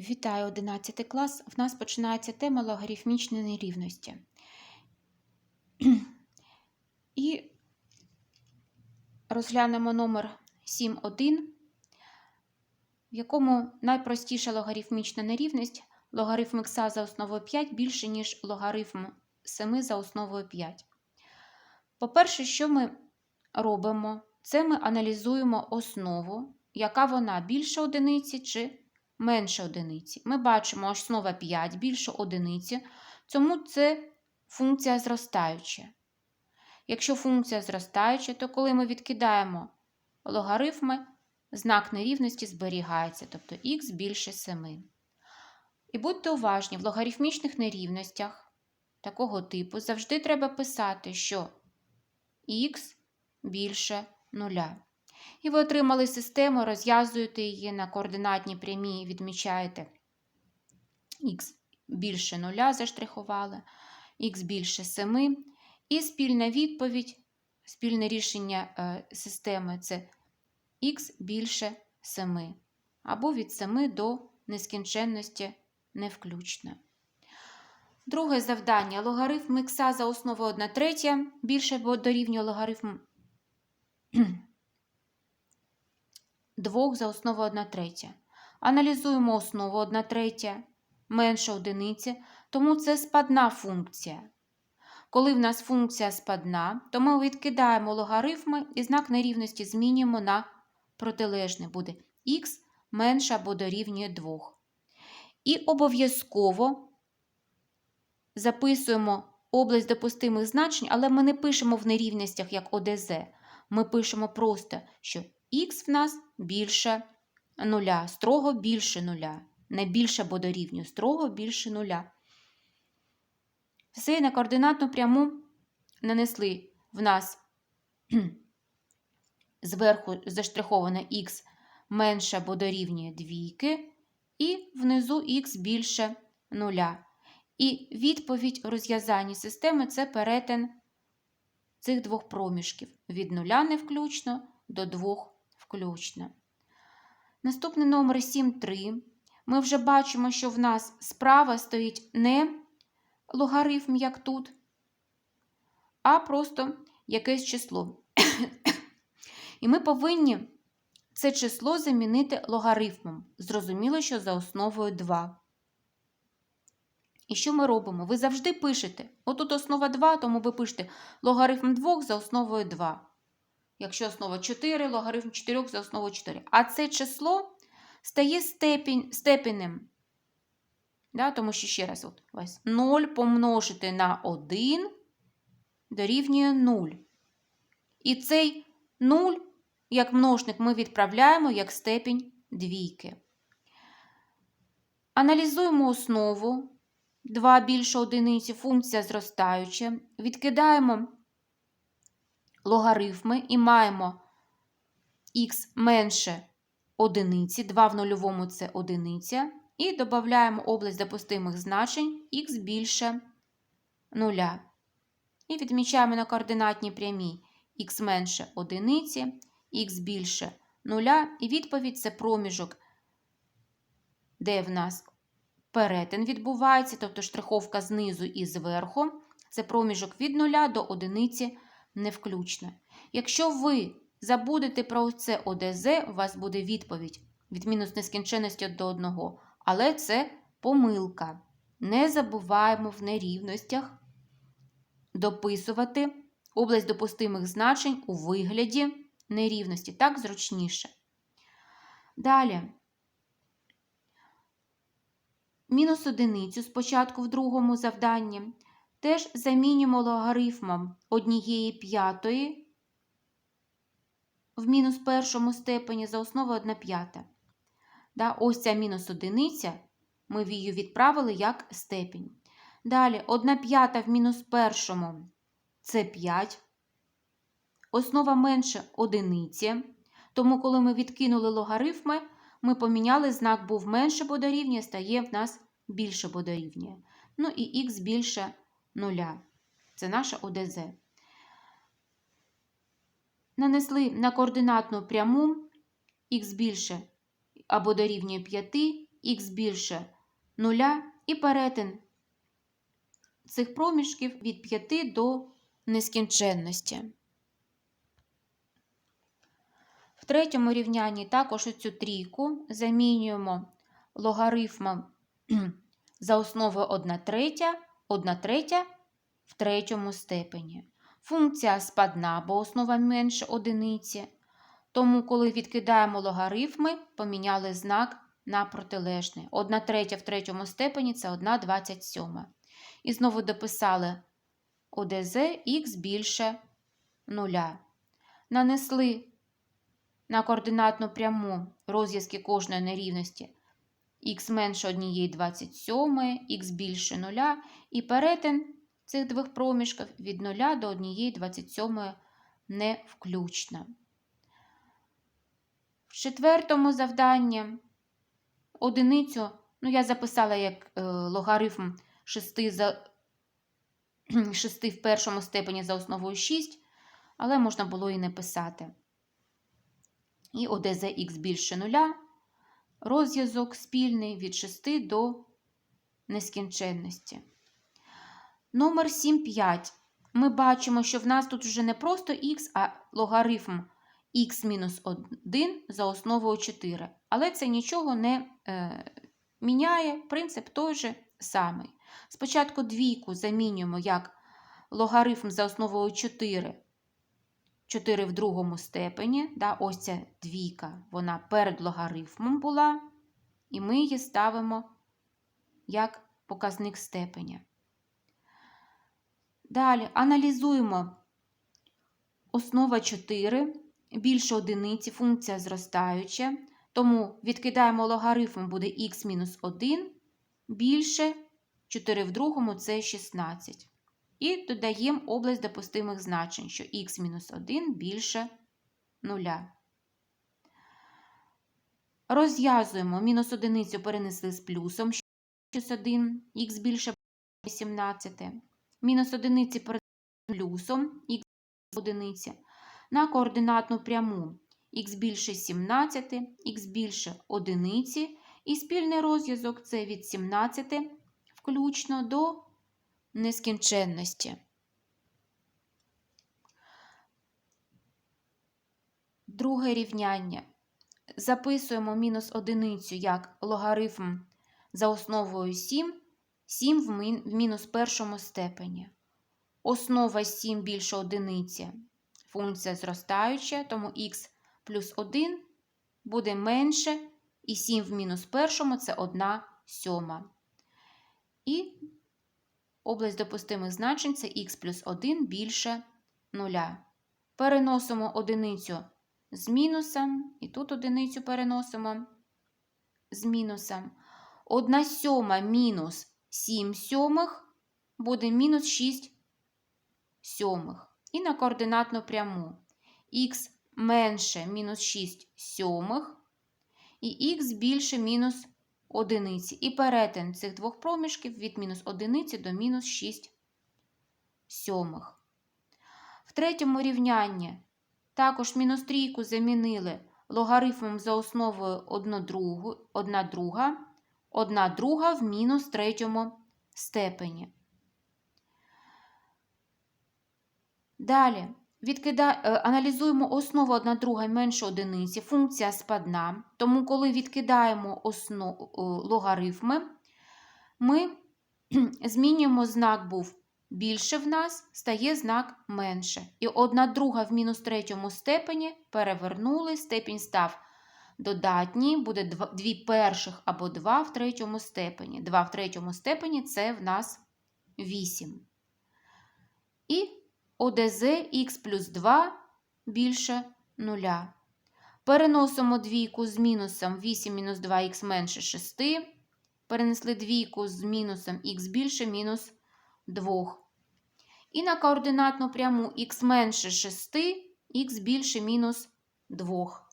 Вітаю 11 клас. В нас починається тема логарифмічної нерівності. І розглянемо номер 7.1, в якому найпростіша логарифмічна нерівність логарифм х за основою 5 більше, ніж логарифм 7 за основою 5. По-перше, що ми робимо? Це ми аналізуємо основу, яка вона більше одиниці чи менше одиниці. Ми бачимо основа 5 більше одиниці, тому це функція зростаюча. Якщо функція зростаюча, то коли ми відкидаємо логарифми, знак нерівності зберігається, тобто х більше 7. І будьте уважні, в логарифмічних нерівностях такого типу завжди треба писати, що х більше 0. І ви отримали систему, розв'язуєте її на координатній прямій, відмічаєте х більше 0 заштрихували, х більше 7. І спільна відповідь, спільне рішення е, системи це х більше 7. Або від 7 до нескінченності не включно. Друге завдання. Логарифм х за основою 1 третя більше дорівнює логарифм 2 за основу 1 третя. Аналізуємо основу 1 третя менше одиниці, тому це спадна функція. Коли в нас функція спадна, то ми відкидаємо логарифми і знак нерівності змінюємо на протилежний. Буде х менше або дорівнює 2. І обов'язково записуємо область допустимих значень, але ми не пишемо в нерівностях як ОДЗ. Ми пишемо просто, що х в нас більше нуля, строго більше нуля. Не більше або дорівнює, строго більше нуля. Все на координатну пряму нанесли в нас зверху заштриховане х менше або дорівнює двійки, і внизу х більше нуля. І відповідь розв'язанні системи це перетин цих двох проміжків від нуля не включно до двох включно. Наступний номер 7,3. Ми вже бачимо, що в нас справа стоїть не логарифм, як тут, а просто якесь число. І ми повинні це число замінити логарифмом. Зрозуміло, що за основою 2. І що ми робимо? Ви завжди пишете. Отут основа 2, тому ви пишете логарифм 2 за основою 2. Якщо основа 4, логарифм 4 за основою 4. А це число стає степінь, степенем. Да, Тому що ще раз, от, ось, 0 помножити на 1 дорівнює 0. І цей 0, як множник, ми відправляємо як степінь двійки. Аналізуємо основу. 2 більше одиниці, функція зростаюча. Відкидаємо логарифми і маємо х менше одиниці, 2 в нульовому це одиниця. І додаємо область допустимих значень х більше 0. І відмічаємо на координатній прямій х менше одиниці, х більше 0. І відповідь це проміжок, де в нас перетин відбувається, тобто штриховка знизу і зверху. Це проміжок від 0 до одиниці не включно. Якщо ви забудете про це ОДЗ, у вас буде відповідь від мінус нескінченності до 1. Але це помилка. Не забуваємо в нерівностях дописувати область допустимих значень у вигляді нерівності. Так зручніше. Далі. Мінус одиницю спочатку в другому завданні теж замінюємо логарифмом однієї п'ятої в мінус першому степені за основу 1 п'ята. Да, Ось ця мінус одиниця, ми її відправили як степінь. Далі 1 п'ята в мінус першому це 5. Основа менше одиниці. Тому, коли ми відкинули логарифми, ми поміняли знак був менше бо дорівнює, стає в нас більше бо дорівнює. Ну і х більше 0. Це наша ОДЗ. Нанесли на координатну пряму х більше або дорівнює 5, х більше 0 і перетин цих проміжків від 5 до нескінченності. В третьому рівнянні також оцю трійку замінюємо логарифмом за основою 1 третя, 1 третя в третьому степені. Функція спадна, бо основа менше одиниці. Тому, коли відкидаємо логарифми, поміняли знак на протилежний. 1 третя в третьому степені це 1 27. І знову дописали ОДЗ х більше 0. Нанесли на координатну пряму розв'язки кожної нерівності х менше 1 27, х більше 0 і перетин цих двох проміжків від 0 до 1 27 не включно. В четвертому завданні одиницю, ну, я записала як е, логарифм 6, за, 6 в першому степені за основою 6, але можна було і не писати. І ОДЗ х більше 0, розв'язок спільний від 6 до нескінченності. Номер 7,5. Ми бачимо, що в нас тут вже не просто х, а логарифм х-1 за основою 4. Але це нічого не е, міняє, принцип той же самий. Спочатку двійку замінюємо як логарифм за основою 4, 4 в другому степені. Да, Ось ця двійка, вона перед логарифмом була, і ми її ставимо як показник степеня. Далі аналізуємо основа 4, більше одиниці, функція зростаюча, тому відкидаємо логарифм, буде х-1 більше 4 в другому це 16. І додаємо область допустимих значень, що х-1 більше 0. Розв'язуємо мінус одиницю перенесли з плюсом, що 1, х більше 18. Мінус одиниці перед плюсом х одиниці на координатну пряму х більше 17, х більше одиниці, і спільний розв'язок це від 17 включно до нескінченності. Друге рівняння. Записуємо мінус одиницю як логарифм за основою 7, 7 в мінус першому степені. Основа 7 більше одиниці. Функція зростаюча, тому х плюс 1 буде менше, і 7 в мінус першому це 1 сьома. І область допустимих значень це х плюс 1 більше 0. Переносимо одиницю з мінусом, і тут одиницю переносимо з мінусом. 1 сьома мінус 7 сьомих буде мінус 6 сьомих. І на координатну пряму х менше мінус 6 сьомих і х більше мінус одиниці. І перетин цих двох проміжків від мінус одиниці до мінус 6 сьомих. В третьому рівнянні також мінус трійку замінили логарифмом за основою 1 другу, 1 друга, 1 друга в мінус третьому степені. Далі відкида... е, аналізуємо основу 1 друга менше одиниці, функція спадна. Тому, коли відкидаємо основ... логарифми, ми змінюємо знак був більше в нас, стає знак менше. І 1 друга в мінус третьому степені перевернули, степінь став додатній, буде 2 перших або 2 в третьому степені. 2 в третьому степені це в нас 8. І ОДЗ х плюс 2 більше 0. Переносимо двійку з мінусом 8 мінус 2х менше 6. Перенесли двійку з мінусом х більше мінус 2. І на координатну пряму х менше 6, х більше мінус 2.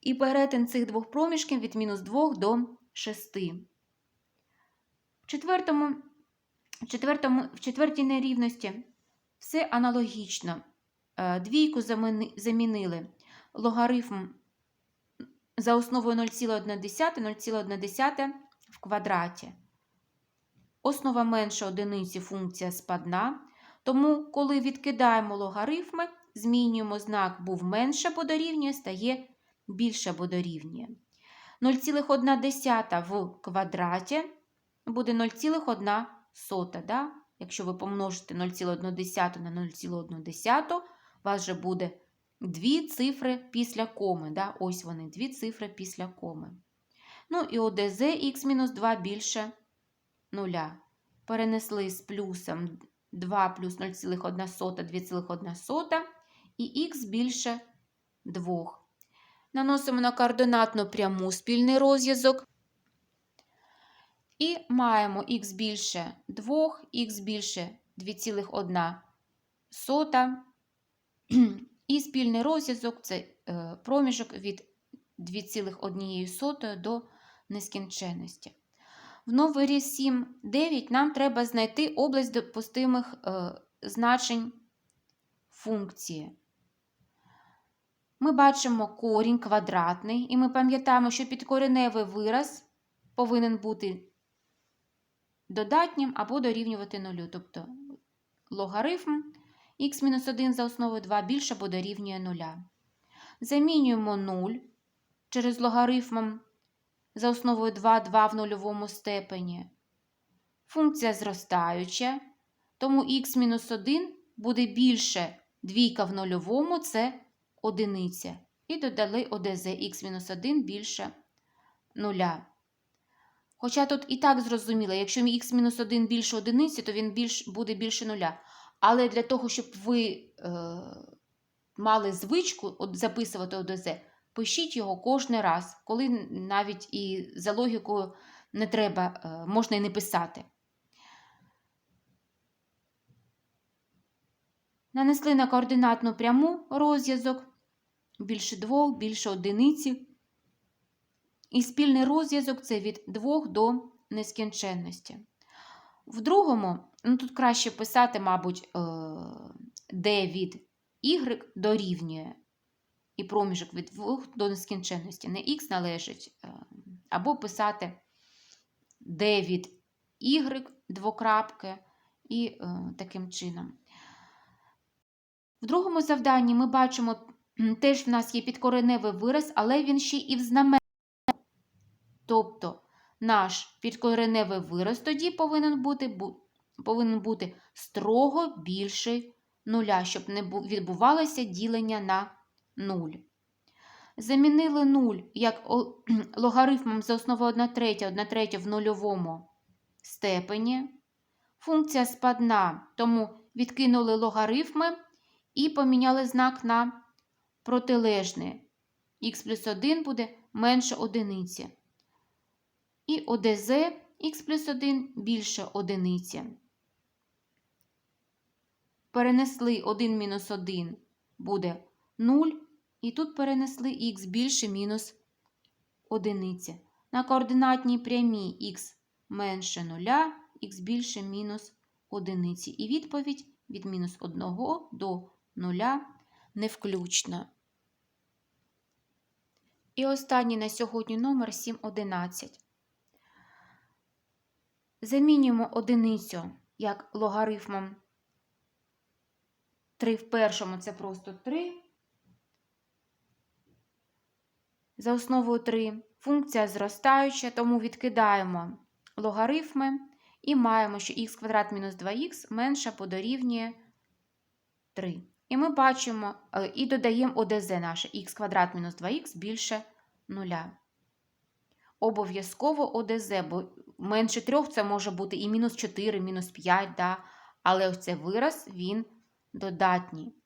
І перетин цих двох проміжків від мінус 2 до 6. В четвертому в, четвертому, в четвертій нерівності все аналогічно. Е, двійку замінили логарифм за основою 0,1, 0,1 в квадраті. Основа менше одиниці функція спадна, тому коли відкидаємо логарифми, змінюємо знак був менше або дорівнює, стає більше або дорівнює. 0,1 в квадраті буде 0,1 сота. Да? Якщо ви помножите 0,1 на 0,1, у вас вже буде дві цифри після коми. Да? Ось вони, дві цифри після коми. Ну і ОДЗ х-2 більше 0. Перенесли з плюсом 2 плюс 0,1 2,1 і х більше 2. Наносимо на координатну пряму спільний розв'язок. І маємо х більше 2, х більше 2,1 сота. І спільний розв'язок це е, проміжок від 2,1 сотої до нескінченності. В номері 7, 9 нам треба знайти область допустимих е, значень функції. Ми бачимо корінь квадратний, і ми пам'ятаємо, що підкореневий вираз повинен бути додатнім або дорівнювати нулю. Тобто логарифм х-1 за основою 2 більше або дорівнює 0. Замінюємо 0 через логарифмом за основою 2, 2 в нульовому степені. Функція зростаюча, тому х-1 буде більше двійка в нульовому це одиниця. І додали ОДЗ х-1 більше 0. Хоча тут і так зрозуміло, якщо х-1 більше одиниці, то він більш, буде більше нуля. Але для того, щоб ви е, мали звичку записувати ОДЗ, пишіть його кожен раз, коли навіть і за логікою не треба, е, можна і не писати. Нанесли на координатну пряму розв'язок більше двох, більше одиниці. І спільний розв'язок це від 2 до нескінченності. В другому, ну тут краще писати, мабуть, d від y дорівнює. І проміжок від 2 до нескінченності. Не х належить, або писати d від y двокрапки і таким чином. В другому завданні ми бачимо, теж в нас є підкореневий вираз, але він ще і в знаменнику. Тобто наш підкореневий вираз тоді повинен бути повинен бути строго більший нуля, щоб не відбувалося ділення на 0. Замінили 0 як логарифмом за основою 1 третя, 1 третя в нульовому степені. Функція спадна, тому відкинули логарифми і поміняли знак на протилежний. Х плюс 1 буде менше одиниці. І ОДЗ х плюс 1 більше одиниці. Перенесли 1 мінус 1 буде 0. І тут перенесли х більше мінус одиниці. На координатній прямій х менше 0, х більше мінус одиниці. І відповідь від мінус 1 до 0 не включно. І останній на сьогодні номер 711. Замінюємо одиницю як логарифмом 3 в першому це просто 3. За основою 3 функція зростаюча, тому відкидаємо логарифми і маємо, що х квадрат мінус 2х менше подорівнює 3. І ми бачимо е, і додаємо ОДЗ наше х квадрат мінус 2х більше 0. Обов'язково ОДЗ, бо менше 3 це може бути і мінус 4, мінус 5, да? але ось цей вираз він додатній.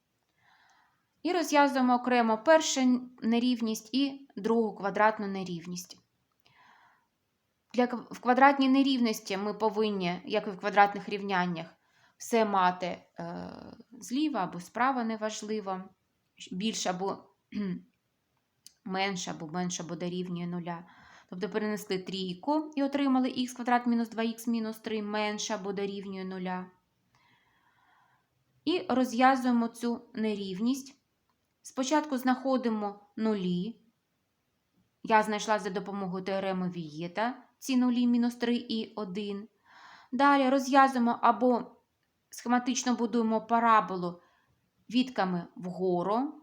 І розв'язуємо окремо першу нерівність і другу квадратну нерівність. В квадратній нерівності ми повинні, як і в квадратних рівняннях, все мати е, зліва або справа неважливо, більше або менше, або менше, або дорівнює нуля. Тобто перенесли трійку і отримали х квадрат мінус 2х мінус 3 менше або дорівнює нуля. І розв'язуємо цю нерівність. Спочатку знаходимо нулі, я знайшла за допомогою теореми Вієта ці нулі мінус 3 і 1. Далі розв'язуємо або схематично будуємо параболу відками вгору,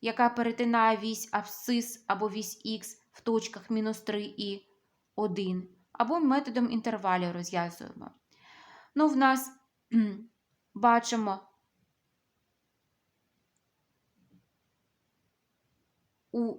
яка перетинає вісь абсцис або вісь х в точках мінус 3 і 1, або методом інтервалів розв'язуємо. Ну, в нас бачимо у